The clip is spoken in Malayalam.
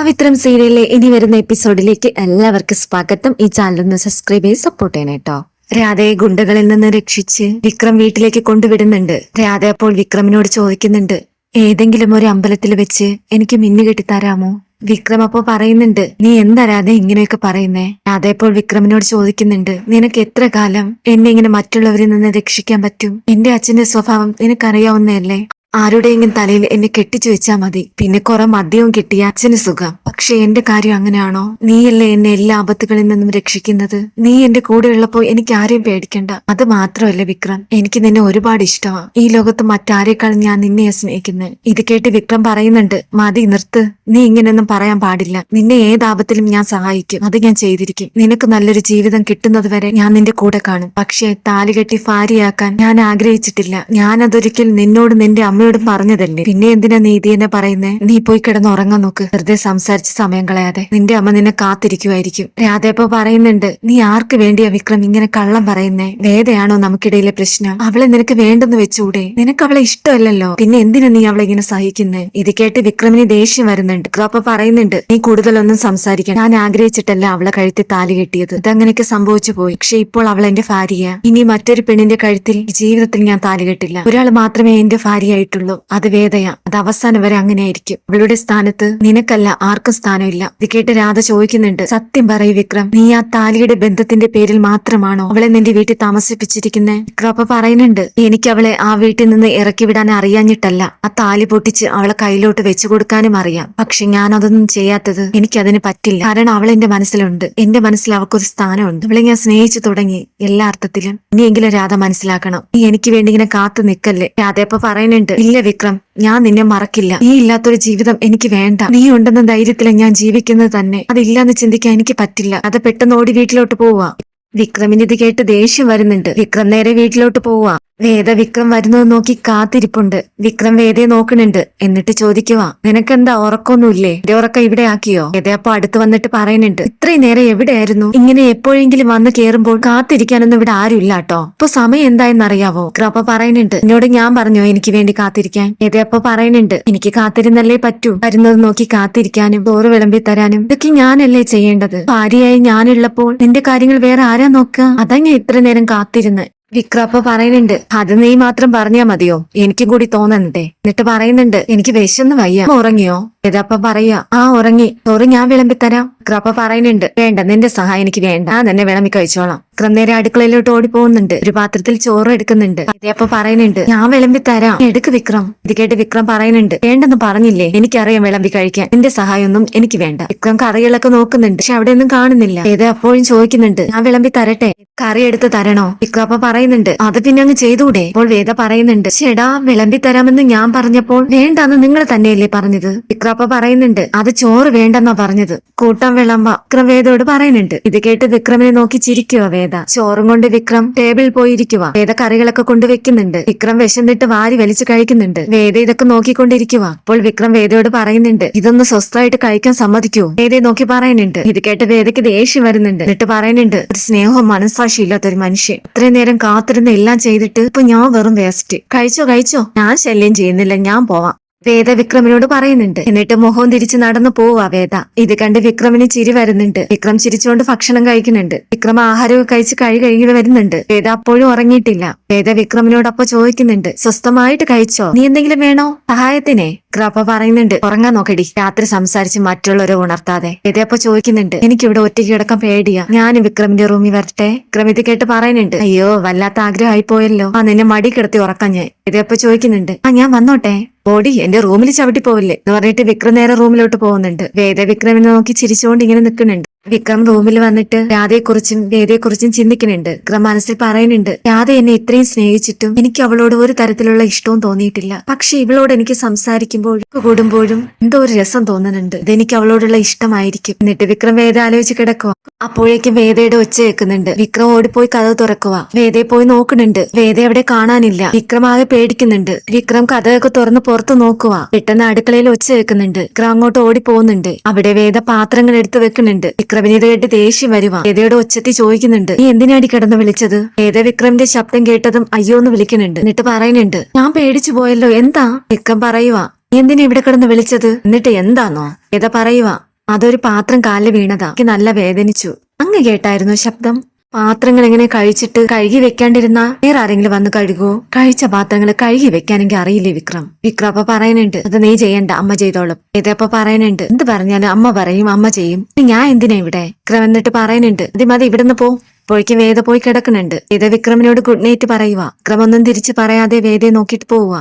പവിത്രം സീരിയലിലെ ഇനി വരുന്ന എപ്പിസോഡിലേക്ക് എല്ലാവർക്കും സ്വാഗതം. ഈ ചാനൽ ഒന്ന് സബ്സ്ക്രൈബ് ചെയ്ത് സപ്പോർട്ട് ചെയ്യണം കേട്ടോ രാധയെ ഗുണ്ടകളിൽ നിന്ന് രക്ഷിച്ച് വിക്രം വീട്ടിലേക്ക് കൊണ്ടുവിടുന്നുണ്ട്. രാധ അപ്പോൾ വിക്രമിനോട് ചോദിക്കുന്നുണ്ട് ഏതെങ്കിലും ഒരു അമ്പലത്തിൽ വെച്ച് എനിക്ക് മിന്നു കെട്ടിത്തരാമോ? വിക്രം അപ്പോ പറയുന്നുണ്ട് നീ എന്താ രാധ ഇങ്ങനെയൊക്കെ പറയുന്നേ? രാധ ഇപ്പോൾ വിക്രമിനോട് ചോദിക്കുന്നുണ്ട് നിനക്ക് എത്ര കാലം എന്നെ ഇങ്ങനെ മറ്റുള്ളവരിൽ നിന്ന് രക്ഷിക്കാൻ പറ്റും? എന്റെ അച്ഛന്റെ സ്വഭാവം നിനക്കറിയാവുന്നതല്ലേ? ആരുടെയെങ്കിലും തലയിൽ എന്നെ കെട്ടിച്ചു വെച്ചാ മതി. പിന്നെ കുറെ മദ്യവും കിട്ടിയ അച്ഛന് സുഖം. പക്ഷെ എന്റെ കാര്യം അങ്ങനെയാണോ? നീയല്ലേ എന്നെ എല്ലാ ആപത്തുകളിൽ നിന്നും രക്ഷിക്കുന്നത്? നീ എന്റെ കൂടെ ഉള്ളപ്പോ എനിക്ക് ആരെയും പേടിക്കണ്ട. അത് മാത്രമല്ല വിക്രം. എനിക്ക് നിന്നെ ഒരുപാട് ഇഷ്ടമാണ് ഈ ലോകത്ത് മറ്റാരേക്കാളും ഞാൻ നിന്നെയാ സ്നേഹിക്കുന്നത് ഇത് കേട്ട് വിക്രം പറയുന്നുണ്ട് മതി നിർത്ത്. നീ ഇങ്ങനെയൊന്നും പറയാൻ പാടില്ല. നിന്നെ ഏത് ആപത്തിലും ഞാൻ സഹായിക്കും. അത് ഞാൻ ചെയ്തിരിക്കും. നിനക്ക് നല്ലൊരു ജീവിതം കിട്ടുന്നത് വരെ ഞാൻ നിന്റെ കൂടെ കാണും. പക്ഷേ താലുകെട്ടി ഭാര്യയാക്കാൻ ഞാൻ ആഗ്രഹിച്ചിട്ടില്ല. ഞാൻ അതൊരിക്കൽ നിന്നോട് നിന്റെ അമ്മയോടും പറഞ്ഞതല്ലേ? പിന്നെ എന്തിനാ നീതി എന്നെ പറയുന്നേ? നീ പോയി കിടന്ന് ഉറങ്ങാൻ നോക്ക്. വെറുതെ സംസാരിച്ച് സമയം കളയാതെ. നിന്റെ അമ്മ നിന്നെ കാത്തിരിക്കുമായിരിക്കും രാധയപ്പോ പറയുന്നുണ്ട് നീ ആർക്ക് വേണ്ടിയാ വിക്രം ഇങ്ങനെ കള്ളം പറയുന്നേ? വേദയാണോ നമുക്കിടയിലെ പ്രശ്നം? അവളെ നിനക്ക് വേണ്ടെന്ന് വെച്ചൂടെ? നിനക്ക് അവളെ ഇഷ്ടമല്ലല്ലോ. പിന്നെ എന്തിനാ നീ അവളെ ഇങ്ങനെ സഹിക്കുന്നേ? ഇത് കേട്ട് വിക്രമിന് ദേഷ്യം വരുന്നുണ്ട്. അപ്പൊ പറയുന്നുണ്ട് നീ കൂടുതലൊന്നും സംസാരിക്കണം ഞാൻ ആഗ്രഹിച്ചിട്ടല്ല അവളെ കഴുത്തിൽ താലി കെട്ടിയത്. ഇതങ്ങനെയൊക്കെ സംഭവിച്ചു പോയി. പക്ഷെ ഇപ്പോൾ അവൾ എന്റെ ഭാര്യയാ. ഇനി മറ്റൊരു പെണ്ണിന്റെ കഴുത്തിൽ ജീവിതത്തിൽ ഞാൻ താലി കെട്ടില്ല. ഒരാൾ മാത്രമേ എന്റെ ഭാര്യയായിട്ടുള്ളൂ അത് വേദയാ. അത് അവസാനം വരെ അങ്ങനെയായിരിക്കും. അവളുടെ സ്ഥാനത്ത് നിനക്കല്ല ആർക്കും സ്ഥാനമില്ല. ഇത് കേട്ട് രാധ ചോദിക്കുന്നുണ്ട്. സത്യം പറയൂ വിക്രം. നീ ആ താലിയുടെ ബന്ധത്തിന്റെ പേരിൽ മാത്രമാണോ അവളെ നിന്റെ വീട്ടിൽ താമസിപ്പിച്ചിരിക്കുന്നത് വിക്രം അപ്പൊ പറയുന്നുണ്ട്. എനിക്ക് അവളെ ആ വീട്ടിൽ നിന്ന് ഇറക്കി വിടാൻ അറിയാഞ്ഞിട്ടല്ല. ആ താലി പൊട്ടിച്ച് അവളെ കയ്യിലോട്ട് വെച്ചു കൊടുക്കാനും അറിയാം. പക്ഷെ ഞാൻ അതൊന്നും ചെയ്യാത്തത് എനിക്കതിന് പറ്റില്ല. കാരണം അവൾ എന്റെ മനസ്സിലുണ്ട്. എന്റെ മനസ്സിൽ അവൾക്കൊരു സ്ഥാനമുണ്ട്. അവളെ ഞാൻ സ്നേഹിച്ചു തുടങ്ങി എല്ലാ അർത്ഥത്തിലും. ഇനിയെങ്കിലും രാധ മനസ്സിലാക്കണം. നീ എനിക്ക് വേണ്ടി ഇങ്ങനെ കാത്തു നിൽക്കല്ലേ? രാധ ഇപ്പൊ പറയുന്നുണ്ട്. ഇല്ല വിക്രം ഞാൻ നിന്നെ മറക്കില്ല. നീ ഇല്ലാത്തൊരു ജീവിതം എനിക്ക് വേണ്ട. നീ ഉണ്ടെന്ന ധൈര്യത്തിലാണ് ഞാൻ ജീവിക്കുന്നത് തന്നെ. അതില്ലാന്ന് ചിന്തിക്കാൻ എനിക്ക് പറ്റില്ല. അത് പെട്ടെന്ന് ഓടി വീട്ടിലോട്ട് പോവാ. വിക്രമിന് ഇത് കേട്ട് ദേഷ്യം വരുന്നുണ്ട്. വിക്രം നേരെ വീട്ടിലോട്ട് പോവാ. വേദ വിക്രം വരുന്നത് നോക്കി കാത്തിരിപ്പുണ്ട്. വിക്രം വേദയെ നോക്കണുണ്ട് എന്നിട്ട് ചോദിക്കുവാ നിനക്കെന്താ ഉറക്കൊന്നുമില്ലേ? എന്റെ ഉറക്കം ഇവിടെ ആക്കിയോ? വേദ അപ്പൊ അടുത്ത് വന്നിട്ട് പറയുന്നുണ്ട് ഇത്രയും നേരം എവിടെയായിരുന്നു? ഇങ്ങനെ എപ്പോഴെങ്കിലും വന്ന് കേറുമ്പോൾ കാത്തിരിക്കാനൊന്നും ഇവിടെ ആരും ഇല്ല കേട്ടോ ഇപ്പൊ സമയം എന്തായെന്ന് അറിയാവോ വിക്രം അപ്പൊ പറയുന്നുണ്ട് എന്നോട് ഞാൻ പറഞ്ഞോ എനിക്ക് വേണ്ടി കാത്തിരിക്കാൻ. വേദ അപ്പൊ പറയുന്നുണ്ട് എനിക്ക് കാത്തിരുന്നല്ലേ പറ്റൂ? വരുന്നത് നോക്കി കാത്തിരിക്കാനും ചോറ് വിളമ്പി തരാനും. ഇതൊക്കെ ഞാനല്ലേ ചെയ്യേണ്ടത്? ഭാര്യയായി ഞാനുള്ളപ്പോൾ നിന്റെ കാര്യങ്ങൾ വേറെ ആരാ നോക്കുക? അതാ ഞാൻ ഇത്ര നേരം കാത്തിരുന്ന്. വിക്രപ്പ പറയുന്നുണ്ട് അത് നീ മാത്രം പറഞ്ഞാ മതിയോ? എനിക്കും കൂടി തോന്നണ്ടേ? എന്നിട്ട് പറയുന്നുണ്ട് എനിക്ക് വിശന്ന് വയ്യ. ഉറങ്ങിയോ? ഇതപ്പ പറയാ ആ ഉറങ്ങി. ചോറ് ഞാൻ വിളമ്പി തരാം ക്രപ്പ പറയുന്നുണ്ട്. വേണ്ട നിന്റെ സഹായം എനിക്ക് വേണ്ട. ആ തന്നെ വിളമ്പി കഴിച്ചോളാം. വിക്രം നേരെ അടുക്കളയിലോട്ട് ഓടി പോകുന്നുണ്ട് ഒരു പാത്രത്തിൽ ചോറ് എടുക്കുന്നുണ്ട്. ഇതപ്പ പറയുന്നുണ്ട് ഞാൻ വിളമ്പി തരാം എടുക്ക് വിക്രം. ഇത് കേട്ട് വിക്രം പറയുന്നുണ്ട് വേണ്ടെന്ന് പറഞ്ഞില്ലേ? എനിക്കറിയാം വിളമ്പി കഴിക്കാൻ. നിന്റെ സഹായമൊന്നും എനിക്ക് വേണ്ട. വിക്രം കറികളൊക്കെ നോക്കുന്നുണ്ട് പക്ഷെ അവിടെ ഒന്നും കാണുന്നില്ല. ഏത് അപ്പോഴും ചോദിക്കുന്നുണ്ട് ഞാൻ വിളമ്പി തരട്ടെ? കറി എടുത്ത് തരണോ? വിക്രപ്പ പറയുന്നുണ്ട് അത് പിന്നെ അങ്ങ് ചെയ്തൂടെ? അപ്പോൾ വേദ പറയുന്നുണ്ട് ചേടാ വിളമ്പി തരാമെന്ന് ഞാൻ പറഞ്ഞപ്പോൾ വേണ്ടാന്ന് നിങ്ങൾ തന്നെയല്ലേ പറഞ്ഞത്? വിക്രപ്പ പറയുന്നുണ്ട് അത് ചോറ് വേണ്ടെന്നാ പറഞ്ഞത്. കൂട്ടം വിളമ്പ വിക്രം വേദയോട് പറയുന്നുണ്ട് ഇത് കേട്ട് വിക്രമിനെ നോക്കി ചിരിക്കുക വേദ. ചോറും കൊണ്ട് വിക്രം ടേബിളിൽ പോയിരിക്കുക വേദ കറികളൊക്കെ കൊണ്ട് വെക്കുന്നുണ്ട്. വിക്രം വിശന്നിട്ട് വാരി വലിച്ചു കഴിക്കുന്നുണ്ട്. വേദ ഇതൊക്കെ നോക്കിക്കൊണ്ടിരിക്കുക അപ്പോൾ വിക്രം വേദയോട് പറയുന്നുണ്ട് ഇതൊന്ന് സ്വസ്ഥമായിട്ട് കഴിക്കാൻ സമ്മതിക്കൂ. വേദയെ നോക്കി പറയുന്നുണ്ട് ഇത് കേട്ട് വേദയ്ക്ക് ദേഷ്യം വരുന്നുണ്ട്. എന്നിട്ട് പറയുന്നുണ്ട് ഒരു സ്നേഹവും മനസ്സാക്ഷി ഇല്ലാത്ത ഒരു മനുഷ്യൻ. ഇത്രയും നേരം കാത്തിരുന്ന് എല്ലാം ചെയ്തിട്ട് ഇപ്പൊ ഞാൻ വെറും വേസ്റ്റ്. കഴിച്ചോ കഴിച്ചോ. ഞാൻ ശല്യം ചെയ്യുന്നില്ല ഞാൻ പോവാം. വേദ വിക്രമിനോട് പറയുന്നുണ്ട്. എന്നിട്ട് മുഖം തിരിച്ച് നടന്നു പോവാ വേദ. ഇത് കണ്ട് വിക്രമിന് ചിരി വരുന്നുണ്ട്. വിക്രം ചിരിച്ചുകൊണ്ട് ഭക്ഷണം കഴിക്കുന്നുണ്ട്. വിക്രം ആഹാരമൊക്കെ കഴിച്ച് കഴി കഴുകി വരുന്നുണ്ട്. വേദ അപ്പോഴും ഉറങ്ങിയിട്ടില്ല. വേദ വിക്രമിനോടൊപ്പം ചോദിക്കുന്നുണ്ട്. സ്വസ്ഥമായിട്ട് കഴിച്ചോ? നീ എന്തെങ്കിലും വേണോ? സഹായത്തിനെ? വിക്രം പറയുന്നുണ്ട്. ഉറങ്ങാൻ നോക്കടി. രാത്രി സംസാരിച്ച് മറ്റുള്ളവരെ ഉണർത്താതെ. ഇതേപ്പോ ചോദിക്കുന്നുണ്ട്. എനിക്കിവിടെ ഒറ്റയ്ക്ക് കിടക്കാൻ പേടിയാ. ഞാൻ വിക്രമിന്റെ റൂമിൽ വരട്ടെ? വിക്രം ഇത് കേട്ട് പറയുന്നുണ്ട്. അയ്യോ വല്ലാത്ത ആഗ്രഹമായി പോയല്ലോ. ആ നിന്നെ മടി കിടത്തി ഉറക്കാൻ ഞാൻ. ഇതേപ്പോ ചോദിക്കുന്നുണ്ട്. ആ ഞാൻ വന്നോട്ടെ? ബോഡി എന്റെ റൂമിൽ ചവിട്ടി പോവില്ലേ? എന്ന് പറഞ്ഞിട്ട് വിക്രം നേരെ റൂമിലോട്ട് പോകുന്നുണ്ട്. വേദ വിക്രമിനെ നോക്കി ചിരിച്ചുകൊണ്ട് ഇങ്ങനെ നിൽക്കുന്നുണ്ട്. വിക്രം റൂമിൽ വന്നിട്ട് രാധയെക്കുറിച്ചും വേദയെക്കുറിച്ചും ചിന്തിക്കുന്നുണ്ട്. വിക്രം മനസ്സിൽ പറയുന്നുണ്ട് രാധ എന്നെ ഇത്രയും സ്നേഹിച്ചിട്ടും എനിക്ക് അവളോട് ഒരു തരത്തിലുള്ള ഇഷ്ടവും തോന്നിയിട്ടില്ല. പക്ഷെ ഇവളോട് എനിക്ക് സംസാരിക്കുമ്പോഴും കൂടുമ്പോഴും എന്തോ ഒരു രസം തോന്നുന്നുണ്ട്. ഇതെനിക്ക് അവളോടുള്ള ഇഷ്ടമായിരിക്കും. എന്നിട്ട് വിക്രം വേദ ആലോചിച്ച് കിടക്കുക അപ്പോഴേക്കും വേദയുടെ ഒച്ച കേൾക്കുന്നുണ്ട്. വിക്രം ഓടിപ്പോയി കഥ തുറക്കുക വേദയെ പോയി നോക്കുന്നുണ്ട്. വേദ അവിടെ കാണാനില്ല. വിക്രം ആകെ പേടിക്കുന്നുണ്ട്. വിക്രം കഥയൊക്കെ തുറന്ന് പുറത്ത് നോക്കുക പെട്ടെന്ന് അടുക്കളയിൽ ഒച്ച കേൾക്കുന്നുണ്ട്. വിക്രം അങ്ങോട്ട് ഓടി പോകുന്നുണ്ട് അവിടെ വേദ പാത്രങ്ങൾ എടുത്തു വെക്കുന്നുണ്ട്. വിക്രമിന് ഇത് കേട്ട് ദേഷ്യം വരുവാ. ഏതയുടെ ഒച്ചത്തി ചോദിക്കുന്നുണ്ട് നീ എന്തിനാടി കിടന്ന് വിളിച്ചത്? ഏത വിക്രമിന്റെ ശബ്ദം കേട്ടതും അയ്യോ എന്ന് വിളിക്കുന്നുണ്ട്. എന്നിട്ട് പറയുന്നുണ്ട് ഞാൻ പേടിച്ചു പോയല്ലോ എന്താ? വിക്രം പറയുക നീ എന്തിനാ ഇവിടെ കിടന്ന് വിളിച്ചത്? എന്നിട്ട് എന്താന്നോ ഏതാ പറയുവാ അതൊരു പാത്രം കാലിൽ വീണതാ എനിക്ക് നല്ല വേദനിച്ചു. അങ്ങ് കേട്ടായിരുന്നു ശബ്ദം. പാത്രങ്ങൾ എങ്ങനെ കഴിച്ചിട്ട് കഴുകി വെക്കാണ്ടിരുന്ന വേറെ ആരെങ്കിലും വന്ന് കഴുകുവോ കഴിച്ച പാത്രങ്ങൾ കഴുകി വെക്കാനെങ്കിൽ അറിയില്ലേ വിക്രം? വിക്രം അപ്പൊ പറയുന്നുണ്ട് അത് നീ ചെയ്യണ്ട അമ്മ ചെയ്തോളും. ഇതപ്പൊ പറയുന്നുണ്ട് എന്ത് പറഞ്ഞാലും അമ്മ പറയും അമ്മ ചെയ്യും. ഞാൻ എന്തിനാ ഇവിടെ? വിക്രം എന്നിട്ട് പറയുന്നുണ്ട് അത് മതി ഇവിടുന്ന് പോ. പോയിക്ക് വേദ പോയി കിടക്കുന്നുണ്ട്. ഇത് വിക്രമിനോട് ഗുഡ് നൈറ്റ് പറയുക വിക്രം തിരിച്ചു പറയാതെ വേദയെ നോക്കിയിട്ട് പോവുക